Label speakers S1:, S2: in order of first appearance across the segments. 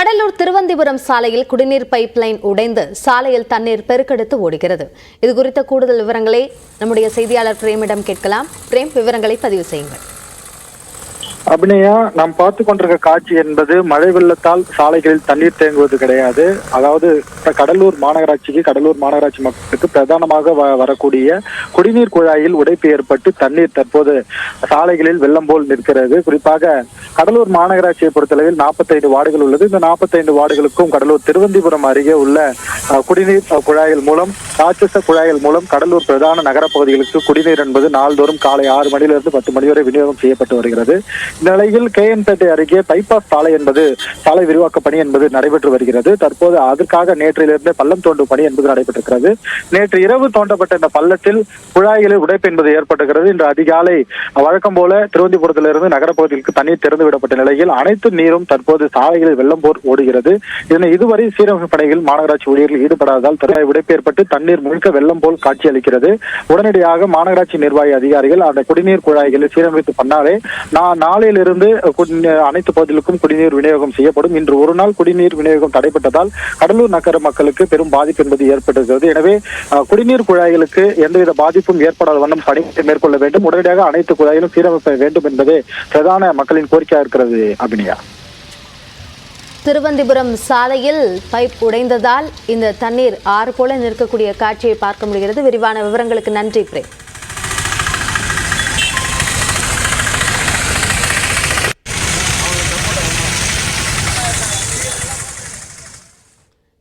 S1: கடலூர் திருவந்திபுரம் சாலையில் குடிநீர் pipe line உடைந்து சாலையில் தண்ணீர் பெருக்கெடுத்து ஓடுகிறது. இது குறித்த கூடுதல் விவரங்களை நம்முடைய செய்தியாளர் பிரேமிடம் கேட்கலாம். பிரேம் விவரங்களை பதிவு செய்யுங்கள்.
S2: அபிநயா நாம் பார்த்து கொண்டிருக்க காட்சி என்பது மழை வெள்ளத்தால் சாலைகளில் தண்ணீர் தேங்குவது கிடையாது. அதாவது கடலூர் மாநகராட்சிக்கு கடலூர் மாநகராட்சி மக்களுக்கு பிரதானமாக வ- வரக்கூடிய குடிநீர் குழாயில் உடைப்பு ஏற்பட்டு தண்ணீர் தற்போது சாலைகளில் வெள்ளம் போல் நிற்கிறது. குறிப்பாக கடலூர் மாநகராட்சியை பொறுத்தளவில் 45 வார்டுகள் உள்ளது. இந்த 45 வார்டுகளுக்கும் கடலூர் திருவந்திபுரம் அருகே உள்ள குடிநீர் குழாய்கள் மூலம் ராட்சச குழாய்கள் மூலம் கடலூர் பிரதான நகர பகுதிகளுக்கு குடிநீர் என்பது நாள்தோறும் காலை ஆறு மணியிலிருந்து பத்து மணி வரை விநியோகம் செய்யப்பட்டு வருகிறது. நிலையில் கே என் பேட்டை அருகே பைபாஸ் சாலை என்பது சாலை விரிவாக்க பணி என்பது நடைபெற்று வருகிறது. தற்போது அதற்காக நேற்றிலிருந்து பள்ளம் தோண்டும் பணி என்பது நடைபெற்றிருக்கிறது. நேற்று இரவு தோண்டப்பட்ட இந்த பள்ளத்தில் குழாய்களில் உடைப்பு என்பது ஏற்பட்டுகிறது இன்று அதிகாலை வழக்கம் போல திருவந்திபுரத்திலிருந்து நகரப்பகுதிகளுக்கு தண்ணீர் திறந்து விடப்பட்ட நிலையில் அனைத்து நீரும் தற்போது சாலைகளில் வெள்ளம் போர் ஓடுகிறது. இதனை இதுவரை சீரமைப்பு பணிகள் மாநகராட்சி ஊழியர்கள் ஈடுபடாததால் தற்போது உடைப்பு ஏற்பட்டு தண்ணீர் முழுக்க வெள்ளம் போல் காட்சியளிக்கிறது. உடனடியாக மாநகராட்சி நிர்வாகி அதிகாரிகள் அந்த குடிநீர் குழாய்களை சீரமைத்து பண்ணாலே நான் நாளை காலையிலிருந்து அனைத்து பகுதிகளுக்கும் குடிநீர் விநியோகம் செய்யப்படும். இன்று ஒரு நாள் குடிநீர் விநியோகம் தடைப்பட்டதால் கடலூர் நகர மக்களுக்கு பெரும் பாதிப்பு என்பது ஏற்பட்டிருக்கிறது. எனவே குடிநீர் குழாய்களுக்கு எந்தவித பாதிப்பும் ஏற்படாத வண்ணம் பணிகளை மேற்கொள்ள வேண்டும். உடனடியாக அனைத்து குழாயிலும் சீரமைப்ப வேண்டும் என்பதே பிரதான மக்களின் கோரிக்கையாக இருக்கிறது அபினியா
S1: திருவந்திபுரம் சாலையில் பைப் உடைந்ததால் இந்த தண்ணீர் ஆறு போல நிற்கக்கூடிய காட்சியை பார்க்க முடிகிறது. விரிவான விவரங்களுக்கு நன்றி பிரேம்.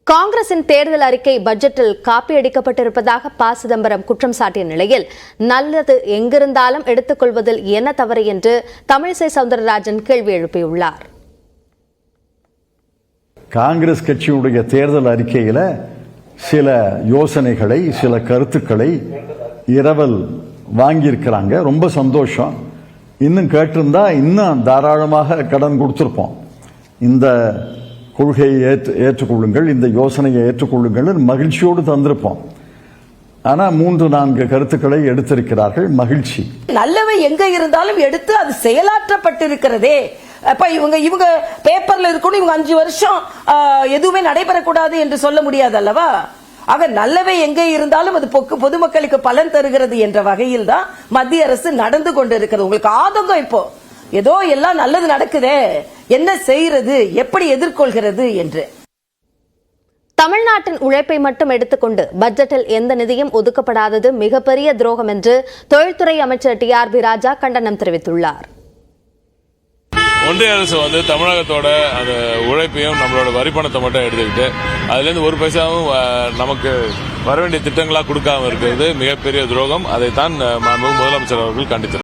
S1: காங்கிரசின் தேர்தல் அறிக்கை பட்ஜெட்டில் காப்பியடிக்கப்பட்டிருப்பதாக ப. சிதம்பரம் குற்றம் சாட்டிய நிலையில் நல்லது எங்கிருந்தாலும் எடுத்துக்கொள்வதில் என்ன தவறு என்று தமிழிசை சவுந்தரராஜன் கேள்வி எழுப்பியுள்ளார்.
S3: காங்கிரஸ் கட்சியுடைய தேர்தல் அறிக்கையில் சில யோசனைகளை சில கருத்துக்களை இரவல் வாங்கியிருக்கிறாங்க. ரொம்ப சந்தோஷம். இன்னும் கேட்டிருந்தா இன்னும் தாராளமாக கடன் கொடுத்துருப்போம். இந்த கொள்கையை ஏற்று ஏற்றுக்கொள்ளுங்கள். இந்த யோசனையை ஏற்றுக்கொள்ளுங்கள் மகிழ்ச்சியோடு தந்திருப்போம். ஆனா மூன்று நான்கு கருத்துக்களை எடுத்திருக்கிறார்கள். மகிழ்ச்சி.
S4: நல்லவை எங்க இருந்தாலும் எடுத்து அது செயலாற்றப்பட்டிருக்கிறதே. அப்ப இவங்க இவங்க பேப்பர்ல இருக்கணும் இவங்க அஞ்சு வருஷம் எதுவுமே நடைபெறக்கூடாது என்று சொல்ல முடியாது அல்லவா ஆக நல்லவை எங்கே இருந்தாலும் அது பொக்கு பொதுமக்களுக்கு பலன் தருகிறது என்ற வகையில் தான் மத்திய அரசு நடந்து கொண்டு இருக்கிறது உங்களுக்கு ஆதங்கம் இப்போ. ஏதோ எல்லாம் நல்லது நடக்குதே என்ன செய்யறது எப்படி எதிர்கொள்கிறது என்று.
S1: தமிழ்நாட்டின் உழைப்பை மட்டும் எடுத்துக்கொண்டு பட்ஜெட்டில் எந்த நிதியும் ஒதுக்கப்படாதது மிகப்பெரிய துரோகம் என்று தொழில்துறை அமைச்சர் டி ஆர் பி ராஜா கண்டனம் தெரிவித்துள்ளார்.
S5: ஒன்றிய அரசு வந்து தமிழகத்தோட அந்த உழைப்பையும் நம்மளோட வரி பணத்தை மட்டும் எடுத்துக்கிட்டு அதுலேருந்து ஒரு பைசாவும் நமக்கு வர வேண்டிய திட்டங்களா கொடுக்காம இருக்கிறது மிகப்பெரிய துரோகம். அதைத்தான் முதலமைச்சர் அவர்கள் கண்டித்தார்